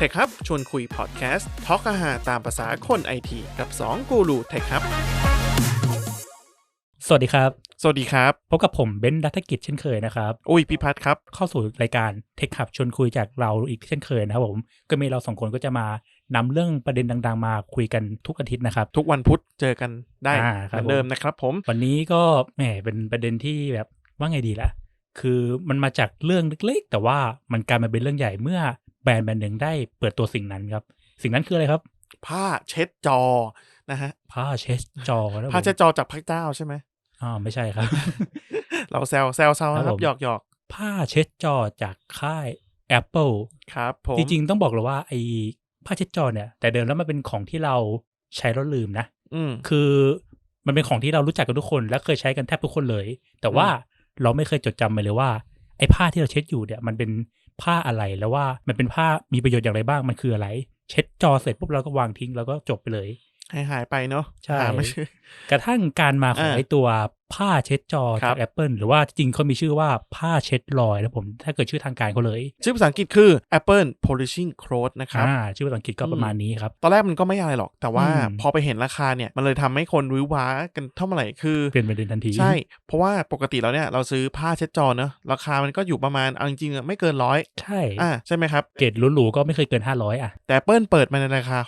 เทคครับชวนคุยพอดแคสต์ทอกอาหารตามภาษาคนไอทีกับ 2 กูรูเทคครับ สวัสดีครับ สวัสดีครับ พบกับผมเบนซ์ดัตกิจเช่นเคยนะครับ อุ้ยพิพัฒน์ครับ เข้าสู่รายการเทคขับชวนคุยจากเราอีกเช่นเคยนะครับผม ก็มีเราสองคนก็จะมานำเรื่องประเด็นดัง ๆ มาคุยกันทุกอาทิตย์นะครับ ทุกวันพุธเจอกันได้อ่าเหครับมือนเดิมนะครับผม วันนี้ก็แหมเป็นประเด็นที่แบบว่าไงดีล่ะ คือมันมาจากเรื่องเล็กๆ แต่ว่ามันกลายมาเป็นเรื่องใหญ่เมื่อ แบรนด์แบรนด์หนึ่งได้เปิดตัวสิ่งนั้นครับ สิ่งนั้นคืออะไรครับ ผ้าเช็ดจอนะฮะผ้าเช็ดจอครับผมผ้าเช็ดจอจากพระเจ้าใช่ไหมอ๋อไม่ใช่ครับ เราแซวแซวเซาครับนะครับผมหยอกหยอกผ้าเช็ดจอจากค่าย Apple ครับผมจริงๆต้องบอกเลยว่าไอ้ผ้าเช็ดจอเนี่ย แต่เดิมแล้วมันเป็นของที่เราใช้แล้วลืมนะอืมคือมันเป็นของที่เรารู้จักกันทุกคน และเคยใช้กันแทบทุกคนเลย แต่ว่าเราไม่เคยจดจำไปเลยว่า ไอ้ผ้าที่เราเช็ดอยู่เนี่ย มันเป็น ผ้าอะไรแล้วว่ามันเป็นผ้ามีประโยชน์อย่างไรบ้างมันคืออะไร เช็ดจอเสร็จปุ๊บเราก็วางทิ้งแล้วก็จบไปเลย หายหายไปเนาะใช่หาไม่เจอกระทั่งการมาของอ่าไอ้ตัวผ้าเช็ดจอครัจาบก Apple หรือว่าจริงเขามีชื่อว่าผ้าเช็ดรอยนะผม ถ้าเกิดชื่อทางการเขาเลย ชื่อภาษาอังกฤษคือ Apple Polishing Cloth นะครับอ่าชื่อภาษาอังกฤษก็ประมาณนี้ครับ ตอนแรกมันก็ไม่อะไรหรอก แต่ว่าอืมพอไปเห็นราคาเนี่ย มันเลยทำให้คนวิวว้ากันเท่าไหร่คือ เปลี่ยนประเด็นทันที ใช่ เพราะว่าปกติแล้วเนี่ยเราซื้อผ้าเช็ดจอเนอะราคามันก็อยู่ประมาณเอาจริงๆอะไม่เกินร้อยใช่อ่าใช่ไหมครับเกรดหรูๆก็ไม่เคยเกิน 500อะแต่ Apple เปิดมาในราคา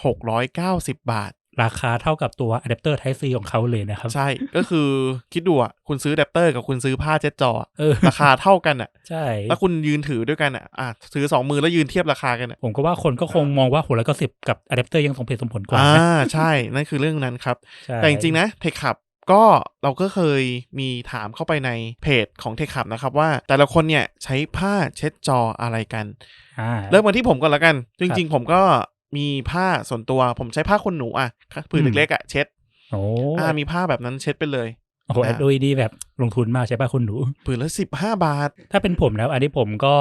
690 บาท ราคาเท่ากับตัวอะแดปเตอร์ Type C ของเขาเลยนะครับ ใช่ก็คือคิดดูอะคุณซื้ออะแดปเตอร์กับคุณซื้อผ้าเช็ดจออะเออราคาเท่ากันอะ ใช่แล้วคุณยืนถือด้วยกันอะอะซื้อสองมือแล้วยืนเทียบราคากันอะผมก็ว่าคนก็คงมองว่าหัวละก็สิบกับอะแดปเตอร์ยังสมเหตุสมผลกว่าอ่านะใช่นั่นคือเรื่องนั้นครับใช่แต่จริงๆนะเทคขับก็เราก็เคยมีถามเข้าไปในเพจของเทคขับนะครับว่า แต่ละคนเนี่ยใช้ผ้าเช็ดจออะไรกันอ่าเริ่มกันที่ผมก่อนละกัน จริงๆ ผมก็ มีผ้าส่วนตัวผมใช้ผ้าขนหนูอะผืนเล็กๆอะเช็ดโอ้อ่ามีผ้าแบบนั้นเช็ดไปเลย โอ้โหอ่าแอดดูดีแบบลงทุนมากใช่ป่ะคุณหนูผืนละสิบห้าบาท ถ้าเป็นผมแล้ว อันนี้ผมก็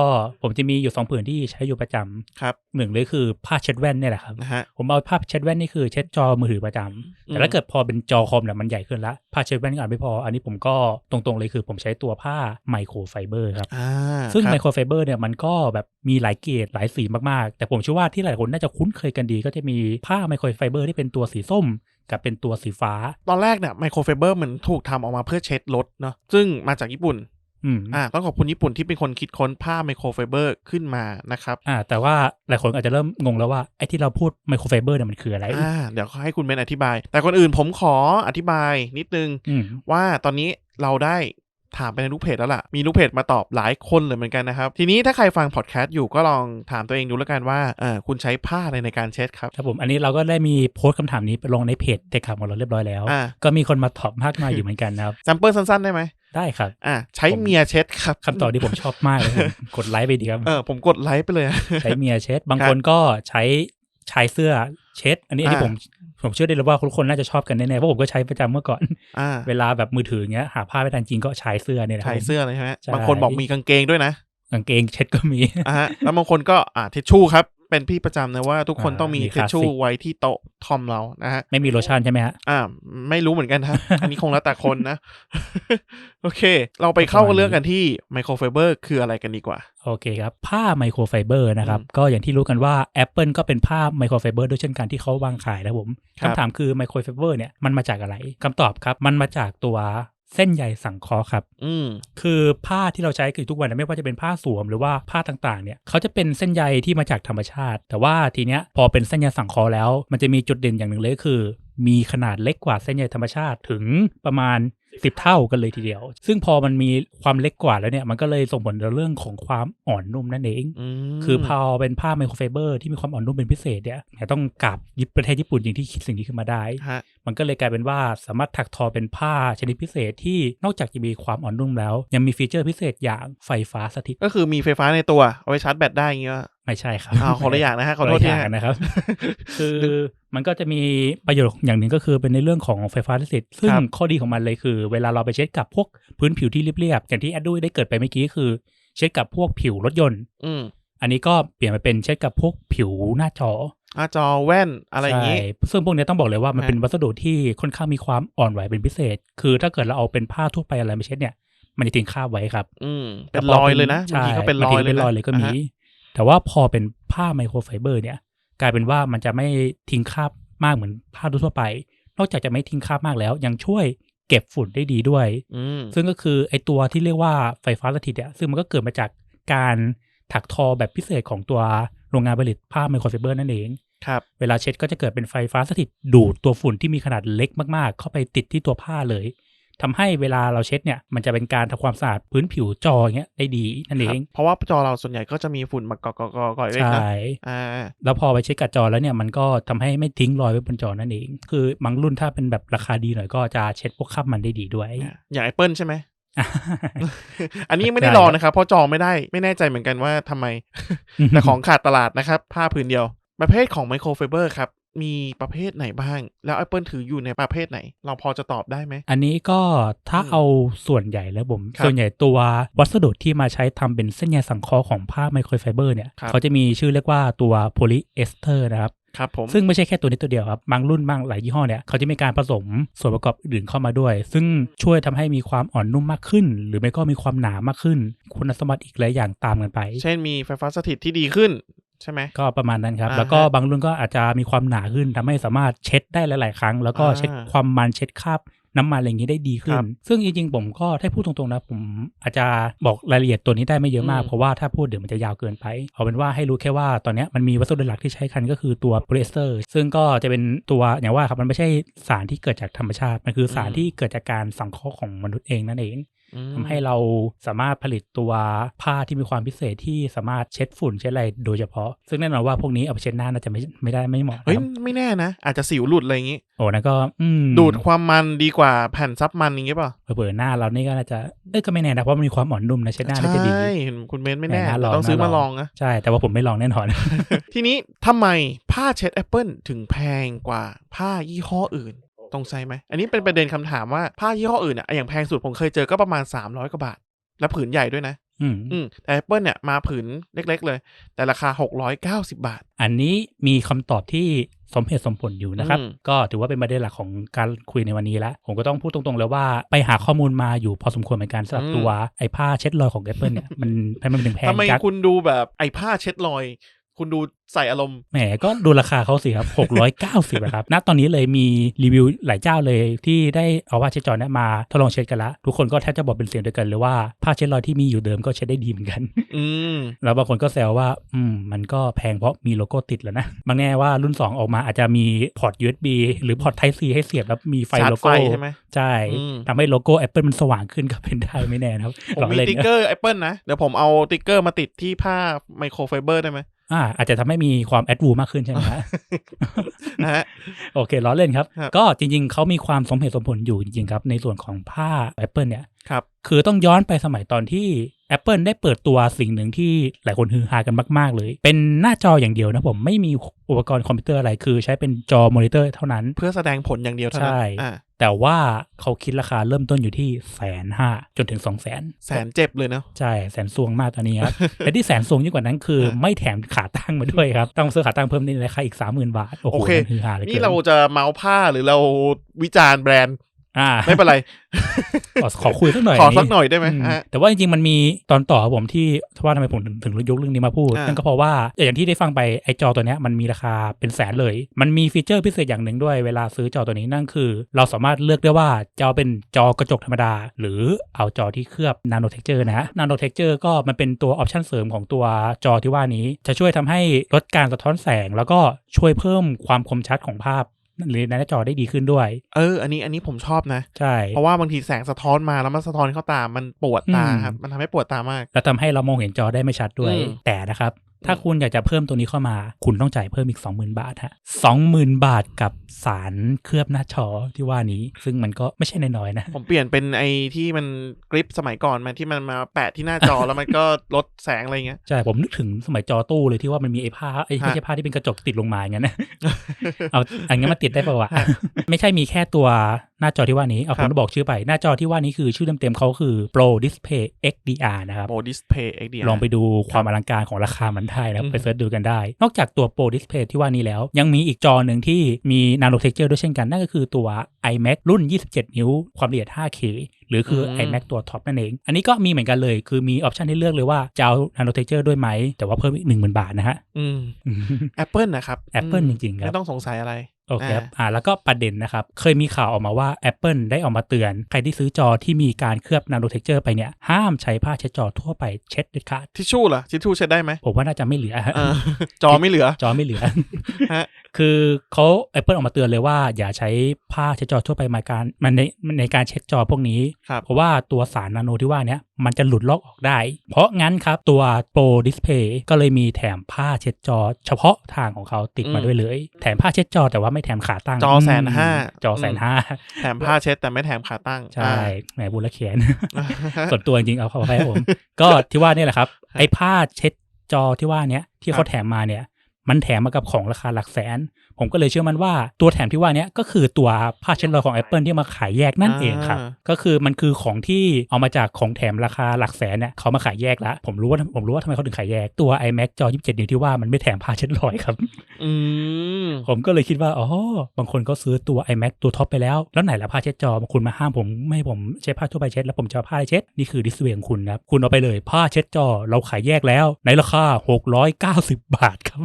ผมจะมีอยู่สองผืนที่ใช้อยู่ประจำครับหนึ่งเลยคือผ้าเช็ดแว่นเนี่ยแหละครับนะฮะผมเอาผ้าเช็ดแว่นนี่คือเช็ดจอมือถือประจำแต่ถ้าเกิดพอเป็นจอคอมเนี่ยมันใหญ่ขึ้นละผ้าเช็ดแว่นก็อาจไม่พอ อันนี้ผมก็ตรงๆเลยคือผมใช้ตัวผ้าไมโครไฟเบอร์ครับอ่าซึ่งครับไมโครไฟเบอร์เนี่ยมันก็แบบมีหลายเกรดหลายสีมากๆ แต่ผมเชื่อว่าที่หลายคนน่าจะคุ้นเคยกันดี ก็จะมีผ้าไมโครไฟเบอร์ที่เป็นตัวสีส้ม กับเป็นตัวสีฟ้า ตอนแรกเนี่ยไมโครไฟเบอร์เหมือนถูกทำออกมาเพื่อเช็ดรถเนาะซึ่งมาจากญี่ปุ่นอืมอ่าต้องขอบคุณญี่ปุ่นที่เป็นคนคิดค้นผ้าไมโครไฟเบอร์ขึ้นมานะครับอ่าแต่ว่าหลายคนอาจจะเริ่มงงแล้วว่าไอ้ที่เราพูดไมโครไฟเบอร์เนี่ยมันคืออะไรอ่าเดี๋ยวให้คุณเบนอธิบาย แต่คนอื่นผมขออธิบายนิดนึงอืมว่าตอนนี้เราได้ ถามไปในลูกเพจแล้วล่ะ มีลูกเพจมาตอบหลายคนเลยเหมือนกันนะครับ ทีนี้ถ้าใครฟังพอดแคสต์อยู่ก็ลองถามตัวเองดูแล้วกันว่าเออคุณใช้ผ้าอะไรในการเช็ดครับ ครับผม อันนี้เราก็ได้มีโพสต์คำถามนี้ไปลงในเพจเทคขับของเราเรียบร้อยแล้ว อ่า ก็มีคนมาตอบมากมายอยู่เหมือนกันนะครับแซมเปิลสั้นๆได้ไหมได้ครับ อ่าใช้เมียเช็ดครับคำตอบที่ผมชอบมากเลยผมกดไลค์ไปดีครับ เออผมกดไลค์ไปเลยใช้เมียเช็ด บางคนก็ใช้ชายเสื้อเช็ด อันนี้อันนี้อ่าผม ผมเชื่อได้เลยว่าทุกคนน่าจะชอบกันแน่ๆเพราะผมก็ใช้ประจำเมื่อก่อนอ่าเวลาแบบมือถืออย่างเงี้ยหาผ้าไม่ทันจริงก็ใช้เสื้อเนี่ยแหละคใช้รับผมเสื้อเลยใช่ไหมใช่บางคนบอกมีกางเกงด้วยนะกางเกงเช็ดก็มีอ่าฮะแล้วบางคนก็อ่าทิชชู่ครับ เป็นพี่ประจำนะว่าทุกคนอ่าต้องมีมีทิชชู่คลาสสิกไว้ที่โต๊ะคอมเรานะฮะ ไม่มีโลชั่นใช่ไหมฮะ อ่า ไม่รู้เหมือนกันฮะ อันนี้คงแล้วแต่คนนะ โอเค เราไปเข้ากันเรื่องกันที่ไมโครไฟเบอร์คืออะไรกันดีกว่า โอเคครับ ผ้าไมโครไฟเบอร์นะครับอืมก็อย่างที่รู้กันว่า Apple ก็เป็นผ้าไมโครไฟเบอร์ด้วยเช่นกันที่เขาวางขายนะครับผมครับคำถามคือไมโครไฟเบอร์เนี่ยมันมาจากอะไรคำตอบครับ มันมาจากตัว เส้นใยสังเคราะห์ครับ อืมคือผ้าที่เราใช้คือทุกวันนะไม่ว่าจะเป็นผ้าสวมหรือว่าผ้าต่างๆ เนี่ยเขาจะเป็นเส้นใยที่มาจากธรรมชาติ แต่ว่าทีเนี้ยพอเป็นเส้นใยสังเคราะห์แล้ว มันจะมีจุดเด่นอย่างหนึ่งเลยก็คือ มีขนาดเล็กกว่าเส้นใยธรรมชาติถึงประมาณ 10เท่ากันเลยทีเดียว ซึ่งพอมันมีความเล็กกว่าแล้วเนี่ย มันก็เลยส่งผลต่อเรื่องของความอ่อนนุ่มนั่นเองอืมคือพอเป็นผ้าไมโครไฟเบอร์ที่มีความอ่อนนุ่มเป็นพิเศษเนี่ยเนี่ยต้องกราบยิบประเทศญี่ปุ่นจริงที่คิดสิ่งนี้ขึ้นมาได้ฮะมันก็เลยกลายเป็นว่าสามารถถักทอเป็นผ้าชนิดพิเศษที่นอกจากจะมีความอ่อนนุ่มแล้ว ยังมีฟีเจอร์พิเศษอย่างไฟฟ้าสถิต ก็คือมีไฟฟ้าในตัวเอาไว้ชาร์จแบตได้อย่างเงี้ย ไม่ใช่ครับอ้าวขอละอย่างนะฮะขอโทษคนละทีอย่างฮะนะครับ คือมันก็จะมีประโยชน์อย่างหนึ่งก็คือเป็นในเรื่องของไฟฟ้าสถิตซึ่งครับข้อดีของมันเลยคือ เวลาเราไปเช็ดกับพวกพื้นผิวที่เรียบๆอย่างที่แอดดูได้เกิดไปเมื่อกี้คือ เช็ดกับพวกผิวรถยนต์ อืมอันนี้ก็เปลี่ยนมาเป็นเช็ดกับพวกผิวหน้าจอหน้าจอแว่นอะไรอย่างงี้ใช่ซึ่งพวกเนี้ยต้องบอกเลยว่ามันฮะเป็นวัสดุที่ค่อนข้างมีความอ่อนไหวเป็นพิเศษ คือถ้าเกิดเราเอาเป็นผ้าทั่วไปอะไรมาเช็ดเนี่ยมันจะทิ้งคราบไว้ครับ อืมเป็นแต่พรอยเลยนะบางใช่ทีก็เป็นรอยบางทีเลยเป็นนะรอยเลยก็มีอ่าฮะ แต่ว่าพอเป็นผ้าไมโครไฟเบอร์เนี่ย กลายเป็นว่ามันจะไม่ทิ้งคราบมากเหมือนผ้าทั่วๆไป นอกจากจะไม่ทิ้งคราบมากแล้ว ยังช่วยเก็บฝุ่นได้ดีด้วยอืมซึ่งก็คือไอตัวที่เรียกว่าไฟฟ้าสถิตเนี่ยซึ่งมันก็เกิดมาจากการถักทอแบบพิเศษของตัวโรงงานผลิตผ้าไมโครไฟเบอร์นั่นเองครับเวลาเช็ดก็จะเกิดเป็นไฟฟ้าสถิตดูดตัวฝุ่นที่มีขนาดเล็กมากๆ เข้าไปติดที่ตัวผ้าเลย ทำให้เวลาเราเช็ดเนี่ยมันจะเป็นการทำความสะอาดพื้นผิวจออย่างเงี้ยได้ดีนั่นเองเพราะว่าจอเราส่วนใหญ่ก็จะมีฝุ่นมาเกาะเกาะเกาะเกาะใช่อ่าแล้วพอไปเช็ดกับจอแล้วเนี่ยมันก็ทำให้ไม่ทิ้งรอยไว้บนจอนั่นเอง คือบางรุ่นถ้าเป็นแบบราคาดีหน่อยก็จะเช็ดพวกคราบมันได้ดีด้วยอย่าง Apple ใช่ไหมอันนี้ไม่ได้ลองนะครับเพราะจองไม่ได้ไม่แน่ใจเหมือนกันว่าทำไมแต่ของขาดตลาดนะครับผ้าผืนเดียว ประเภทของไมโครไฟเบอร์ครับ มีประเภทไหนบ้าง แล้ว Apple ถืออยู่ในประเภทไหน เราพอจะตอบได้ไหม อันนี้ก็ถ้าอืมเอาส่วนใหญ่แล้วผมครับส่วนใหญ่ตัววัสดุที่มาใช้ทำเป็นเส้นใยสังเคราะห์ของผ้าไมโครไฟเบอร์เนี่ยครับเขาจะมีชื่อเรียกว่าตัวโพลีเอสเตอร์นะครับครับผมซึ่งไม่ใช่แค่ตัวนี้ตัวเดียวครับ บางรุ่นบางหลายยี่ห้อเนี่ย เขาจะมีการผสมส่วนประกอบอื่นเข้ามาด้วย ซึ่งช่วยทำให้มีความอ่อนนุ่มมากขึ้น หรือไม่ก็มีความหนามากขึ้น คุณสมบัติอีกหลายอย่างตามกันไป เช่นมีไฟฟ้าสถิตที่ดีขึ้น ใช่ไหมก็ประมาณนั้นครับอ่าแล้วก็ฮะบางรุ่นก็อาจจะมีความหนาขึ้นทำให้สามารถเช็ดได้หลาย ๆ ครั้ง แล้วก็อ่าเช็ดความมันเช็ดคราบน้ำมันอะไรอย่างนี้ได้ดีขึ้ครันบซึ่งจริงๆ ผมก็ถ้าพูดตรงๆ นะ ผมอาจจะบอกรายละเอียดตัวนี้ได้ไม่เยอะมากอืมเพราะว่าถ้าพูดเดี๋ยวมันจะยาวเกินไป เอาเป็นว่าให้รู้แค่ว่าตอนเนี้ยมันมีวัสดุหลักที่ใช้กันก็คือตัวโพลีเอสเตอร์ ซึ่งก็จะเป็นตัวอย่างว่าครับมันไม่ใช่สารที่เกิดจากธรรมชาติ มันคือสารที่เกิดจากการสังเคราะห์ของมนุษย์เองนั่นเองอืม ทำให้เราสามารถผลิตตัวผ้าที่มีความพิเศษที่สามารถเช็ดฝุ่นเช็ดอะไรโดยเฉพาะ ซึ่งแน่นอนว่าพวกนี้เอาไปเช็ดหน้าน่าจะไม่ไม่ได้ไม่เหมาะนะเฮ้ยครับไม่แน่นะ อาจจะสิวหลุดอะไรอย่างงี้โอ้นั่นก็อืมดูดความมันดีกว่าแผ่นซับมันอย่างงี้เปล่าเผื่อๆหน้าเรานี่ก็น่าจะเอ้ยก็ไม่แน่นะเพราะมันมีความอ่อนนุ่มนะเช็ดหน้าน่าจะดีใช่เห็นคุณเบนไม่แน่แหม่น่าลองต้องซื้อน่าลมาองลองนะใช่แต่ว่าผมไม่ลองแน่นอน ทีนี้ทำไมผ้าเช็ดแอปเปิลถึงแพงกว่าผ้ายี่ห้ออื่น ตรงใจไหม อันนี้เป็นประเด็นคำถามว่าผ้ายี่ห้ออื่นอะอย่างแพงสุดผมเคยเจอก็ประมาณ 300 กว่าบาท และผืนใหญ่ด้วยนะ อืมอืมแต่ Apple เนี่ยมาผืนเล็ก ๆ เลย แต่ราคา 690 บาท อันนี้มีคำตอบที่สมเหตุสมผลอยู่นะครับอืมก็ถือว่าเป็นประเด็นหลักของการคุยในวันนี้แล้วผมก็ต้องพูดตรงๆเลยว่าไปหาข้อมูลมาอยู่พอสมควรเหมือนกันสำหรับตัวไอ้ผ้าเช็ดรอยของ Apple เนี่ยมันมันถึงแพงทำไมจัดคุณดูแบบไอ้ผ้าเช็ดรอย คุณดูใส่อารมณ์แหมก็ดูราคาเขาสิครับ 690นะครับณตอนนี้เลยมีรีวิวหลายเจ้าเลยที่ได้เอาผ้าเช็ดจอเนี่ยมาทดลองเช็ดกันละทุกคนก็แทบจะบอกเป็นเสียงเดียวกันเลยว่าผ้าเช็ดรอยที่มีอยู่เดิมก็เช็ดได้ดีเหมือนกัน อืมแล้วบางคนก็แซวว่า อืมมันก็แพงเพราะมีโลโก้ติดแล้วนะบางแน่ว่ารุ่น 2 ออกมาอาจจะมีพอร์ต USB หรือพอร์ต Type C ให้เสียบแล้วมีไฟชาร์จโลโก้ไฟใช่ไหมใช่อืมทำให้โลโก้ Apple มันสว่างขึ้นก็เป็นได้ไม่แน่นะครับผมล้อมีเล่นติ๊กเกอร์ Apple นะเดี๋ยวผมเอาติ๊กเกอร์มาติดที่ผ้าไมโครไฟเบอร์ได้ไหม อ่าอาจจะทำให้มีความแอดวูมากขึ้นใช่ไหมฮะนะฮะโอเคล้อเล่นครับครับ ก็จริงๆ เขามีความสมเหตุสมผลอยู่จริงๆครับ ในส่วนของผ้า Apple เนี่ยครับคือต้องย้อนไปสมัยตอนที่ Apple ได้เปิดตัวสิ่งหนึ่งที่หลายคนฮือฮากันมาก ๆ เลย เป็นหน้าจออย่างเดียวนะผมไม่มีอุปกรณ์คอมพิวเตอร์อะไรคือใช้เป็นจอมอนิเตอร์เท่านั้น เพื่อแสดงผลอย่างเดียวเท่านั้นใช่อ่า แต่ว่าเขาคิดราคาเริ่มต้นอยู่ที่แสนห้าจนถึงสองแสนแสนเจ็บเลยเนาะใช่แสนซวงมากตอนนี้ครับและที่แสนซวงยิ่งกว่านั้นคืออ่าไม่แถมขาตั้งมาด้วยครับ ต้องซื้อขาตั้งเพิ่มในราคาอีกสามหมื่นบาท โอ้โหโอเคนั่นฮือฮาเลยนี่เราจะเมาส์ผ้าหรือเราวิจารณ์แบรนด์ อ่าไม่เป็นไรขอขอคุยสักหน่อยขอสักหน่อยได้ไหมอืมฮะแต่ว่าจริงๆมันมีตอนต่อครับผมที่ว่าทำไมผมถึงถึงยกเรื่องนี้มาพูดอ่านั่นั่นก็เพราะว่าอย่างที่ได้ฟังไปไอจอตัวเนี้ยมันมีราคาเป็นแสนเลย มันมีฟีเจอร์พิเศษอย่างหนึ่งด้วยเวลาซื้อจอตัวนี้นั่นคือ เราสามารถเลือกได้ว่าจะเอาเป็นจอกระจกธรรมดา หรือเอาจอที่เคลือบนาโนเทคเจอร์นะนาโนเทคเจอร์ก็มันเป็นตัวออปชันเสริมของตัวจอที่ว่านี้ จะช่วยทำให้ลดการสะท้อนแสง แล้วก็ช่วยเพิ่มความคมชัดของภาพ หรือในหน้าจอได้ดีขึ้นด้วย เออ อันนี้อันนี้ผมชอบนะ ใช่ เพราะว่าบางทีแสงสะท้อนมาแล้วมันสะท้อนเข้าตา มันปวดตาอืมครับ มันทำให้ปวดตามาก แล้วทำให้เรามองเห็นจอได้ไม่ชัดด้วยอืมแต่นะครับ ถ้าคุณอยากจะเพิ่มตัวนี้เข้ามา คุณต้องจ่ายเพิ่มอีก 20,000 บาทฮะ20,000 บาทกับสารเคลือบหน้าจอที่ว่านี้ ซึ่งมันก็ไม่ใช่น้อยๆนะ ผมเปลี่ยนเป็นไอ้ที่มันกริปสมัยก่อนมาที่มันมาแปะที่หน้าจอแล้วมันก็ลดแสงอะไรเงี้ยใช่ผมนึกถึงสมัยจอตู้เลยที่ว่ามันมีไอ้ผ้าไอ้ไม่ใช่ผ้าที่เป็นกระจกติดลงมาอย่างนั้นนะเอาอันงั้นมาติดได้ป่าวะฮะไม่ใช่มีแค่ตัวหน้าจอที่ว่านี้เอาคผรัมบจะบอกชื่อไป หน้าจอที่ว่านี้คือชื่อเต็มๆเขาคือ Pro Display XDR นะครับโมดิสเพย์เอ็กดีลองไปดูความอลังการของราคามันได้นะครัอืบมไปเสิร์ชดูกันได้ นอกจากตัว Pro Display ที่ว่านี้แล้ว ยังมีอีกจอหนึ่งที่มี Nano Texture ด้วยเช่นกัน นั่นก็คือตัว iMac รุ่น 27 นิ้ว ความละเอียด 5K หรือคืออ iMac ตัวท็อปนั่นเอง อันนี้ก็มีเหมือนกันเลย คือมีออปชันให้เลือกเลยว่าจะเอา Nano Texture ด้วยไหม แต่ว่าเพิ่มอีก10,000บาทนะฮะ อืม Apple นะครับ Apple อืมจริงๆครับ ไม่ต้องสงสัยอะไร โอเคครับ อ่า แล้วก็ประเด็นนะครับ เคยมีข่าวออกมาว่า Apple ได้ออกมาเตือน ใครที่ซื้อจอที่มีการเคลือบ Nano Texture ไปเนี่ย ห้ามใช้ผ้าเช็ดจอทั่วไปเช็ดเด็ดขาดทิชชู่เหรอทิชชู่เช็ดได้ไหมผมว่าน่าจะไม่เหลือเออจอไม่เหลือ จอไม่เหลือฮะ คือเขา Apple ออกมาเตือนเลยว่า อย่าใช้ผ้าเช็ดจอทั่วไปมาการมันในมันในการเช็ดจอพวกนี้ครับเพราะว่าตัวสารนาโนที่ว่าเนี้ยมันจะหลุดลอกออกได้ เพราะงั้นครับตัว Pro Display ก็เลยมีแถมผ้าเช็ดจอ เฉพาะทางของเขาติดมาอืมด้วยเลย แถมผ้าเช็ดจอแต่ว่าไม่แถมขาตั้ง จอแสนห้าจอแสนห้าแถมผ้าเช็ดแต่ไม่แถมขาตั้ง ใช่แหมบุญละเขียนอ่าส่วนตัวจริงๆเอาเข้าไปผม ก็ที่ว่าเนี่ยแหละครับไอ้ผ้าเช็ดจอที่ว่าเนี้ยที่เขาแถมมาเนี่ย มันแถมมากับของราคาหลักแสน ผมก็เลยเชื่อมันว่าตัวแถมที่ว่าเนี้ยก็คือตัวผ้าเช็ดรอยของ Apple ที่มาขายแยกนั่นเองครับอ่าก็คือมันคือของที่เอามาจากของแถมราคาหลักแสนเนี่ยเขามาขายแยกละผมรู้ว่าผมรู้ว่าทำไมเขาถึงขายแยกตัว iMac จอ 27 นิ้วที่ว่ามันไม่แถมผ้าเช็ดรอยครับอืมผมก็เลยคิดว่าอ๋อบางคนก็ซื้อตัว iMac ตัวท็อปไปแล้ว แล้วไหนละผ้าเช็ดจอบางคุณมาห้ามผมไม่ให้ผมใช้ผ้าทั่วไปเช็ดแล้วผมจะเอาผ้าอะไรเช็ดนี่คือดิสเวของคุณนะครับคุณเอาไปเลยผ้าเช็ดจอเราขายแยกแล้ว ในราคา690 บาทครับ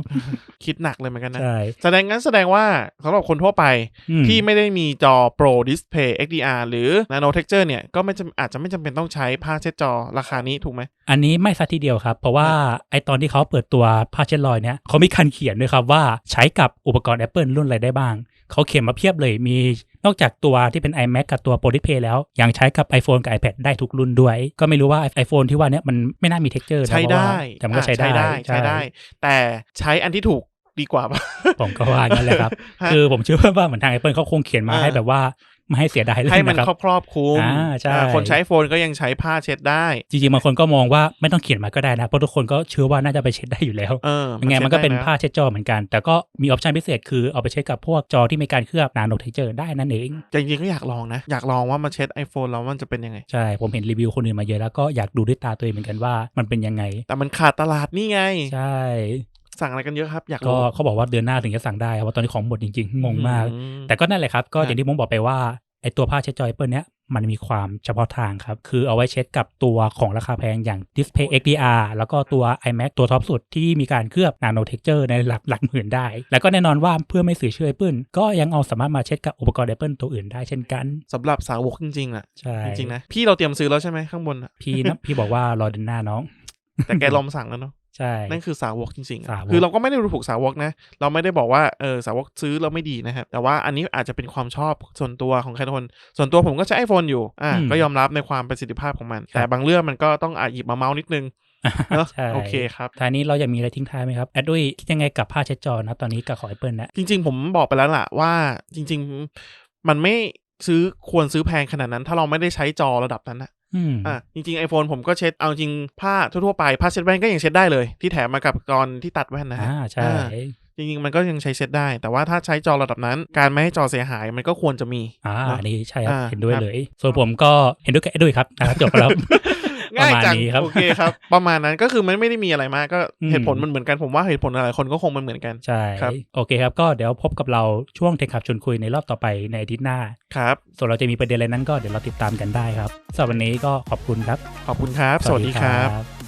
คิดหนักเลยเหมือนกันนะใช่แสดงงั้นแสดงว่าสำหรับคนทั่วไปอืมที่ไม่ได้มีจอ Pro Display XDR หรือ Nano Texture เนี่ย ก็ไม่จำอาจจะไม่จำเป็นต้องใช้ผ้าเช็ดจอราคานี้ถูกไหม อันนี้ไม่ซะทีเดียวครับ เพราะว่าไอตอนที่เขาเปิดตัวผ้าเช็ดรอยเนี่ยเขามีการเขียนด้วยครับว่าใช้กับอุปกรณ์ Apple รุ่นอะไรได้บ้าง เขาเขียนมาเพียบเลยมีนอกจากตัวที่เป็น iMac กับตัว Pro Display แล้ว ยังใช้กับ iPhone กับ iPad ได้ทุกรุ่นด้วย ก็ไม่รู้ว่า iPhone ที่ว่าเนี้ยมันไม่น่ามี texture นะใช้ได้เพราะว่าแต่มันก็ใช้ได้อะใช้ได้ แต่ใช้อันที่ถูก ดีกว่าปะผมก็ว่างั้นแหละครับฮะคือผมเชื่อว่าเหมือนทาง Apple เขาคงเขียนมาอ่าให้แบบว่าไม่ให้เสียดายเลยให้มันนะครับครอบครอบคลุมอ่าใช่อ่าคนใช้โฟนก็ยังใช้ผ้าเช็ดได้ จริงๆบางคนก็มองว่าไม่ต้องเขียนมาก็ได้นะ เพราะทุกคนก็เชื่อว่าน่าจะไปเช็ดได้อยู่แล้วเออยังไงมันก็เป็นช็ดได้ะผ้าเช็ดจอเหมือนกัน แต่ก็มีออปชันพิเศษคือเอาไปเช็ดกับพวกจอที่มีการเคลือบนาโนเทคเจอร์ได้นั่นเองแต่จริงๆก็อยากลองนะ อยากลองว่ามาเช็ด iPhone แล้วมันจะเป็นยังไง ใช่ ผมเห็นรีวิวคนอื่นมาเยอะแล้วก็อยากดูด้วยตาตัวเองเหมือนกันว่ามันเป็นยังไง แต่มันขาดตลาดนี่ไง ใช่ สั่งอะไรกันเยอะครับ อยากก็รู้เขาบอกว่าเดือนหน้าถึงจะสั่งได้เพราะว่าตอนนี้ของหมดจริงๆงงมากอืแต่ก็นั่นแหละครับ ก็ครับอย่างที่ผมบอกไปว่าไอตัวผ้าเช็ดจอ Apple เนี้ยมันมีความเฉพาะทางครับ คือเอาไว้เช็ดกับตัวของราคาแพงอย่าง Display XDR แล้วก็ตัว iMac ตัวท็อปสุดที่มีการเคลือบ Nano Texture ในหลักหลักหมื่นได้ แล้วก็แน่นอนว่าเพื่อไม่เสียชื่อ Apple ก็ยังเอาสามารถมาเช็ดกับอุปกรณ์ Apple ตัวอื่นได้เช่นกันสำหรับสาวกจริงๆอะใช่จริงๆนะ พี่เราเตรียมซื้อแล้วใช่ไหมข้างบนอะพี่นะพี่บอกว่ารอเดือนหน้าน้อง แต่แกลอมสั่งแล้วเนาะ ใช่ นั่นคือสาวกจริงๆอะสาวก คือเราก็ไม่ได้ดูถูกสาวกนะ เราไม่ได้บอกว่าเออสาวกซื้อเราไม่ดีนะครับ แต่ว่าอันนี้อาจจะเป็นความชอบส่วนตัวของใครทุกคน ส่วนตัวผมก็ใช้ iPhone อยู่ อ่า อืมก็ยอมรับในความประสิทธิภาพของมันครับแต่บางเรื่องมันก็ต้องอาจหยิบมาเมาส์นิดนึงเนอะใช่ โอเคครับ ท้ายนี้เราอยากมีอะไรทิ้งท้ายไหมครับแอดด้วยคิดยังไงกับผ้าเช็ดจอนะตอนนี้กับของ Apple นะ จริงๆ ผมบอกไปแล้วล่ะว่าจริง ๆ มันไม่ซื้อควรซื้อแพงขนาดนั้น ถ้าเราไม่ได้ใช้จอระดับนั้นนะ อืมอะจริงๆ iPhone ผมก็เช็ดเอาจริงผ้าทั่วๆไปผ้าเช็ดแว่นก็ยังเช็ดได้เลย ที่แถมมากับตอนที่ตัดแว่นนะฮะอ่าใช่อ่าจริงๆ มันก็ยังใช้เช็ดได้ แต่ว่าถ้าใช้จอระดับนั้น การไม่ให้จอเสียหายมันก็ควรจะมี อ่าเนอะอันนี้ใช่ครับอ่าเห็นด้วยครับเลย ส่วนผมก็เห็นด้วยกับแอดด้วยครับนะครับจบแล้ว ง่ายประมาณจังนี้ครับโอเคครับ ประมาณนั้นก็คือมันไม่ได้มีอะไรมากก็อืมเหตุผลมันเหมือนกันผมว่าเหตุผลหลายๆคนก็คงมันเหมือนกันใช่ครับโอเคครับ ก็เดี๋ยวพบกับเราช่วงเทคขับชวนคุยในรอบต่อไปในอาทิตย์หน้าครับส่วนเราจะมีประเด็นอะไรนั้นก็เดี๋ยวเราติดตามกันได้ครับสำหรับวันนี้ก็ขอบคุณครับ ขอบคุณครับ สวัสดีครับบ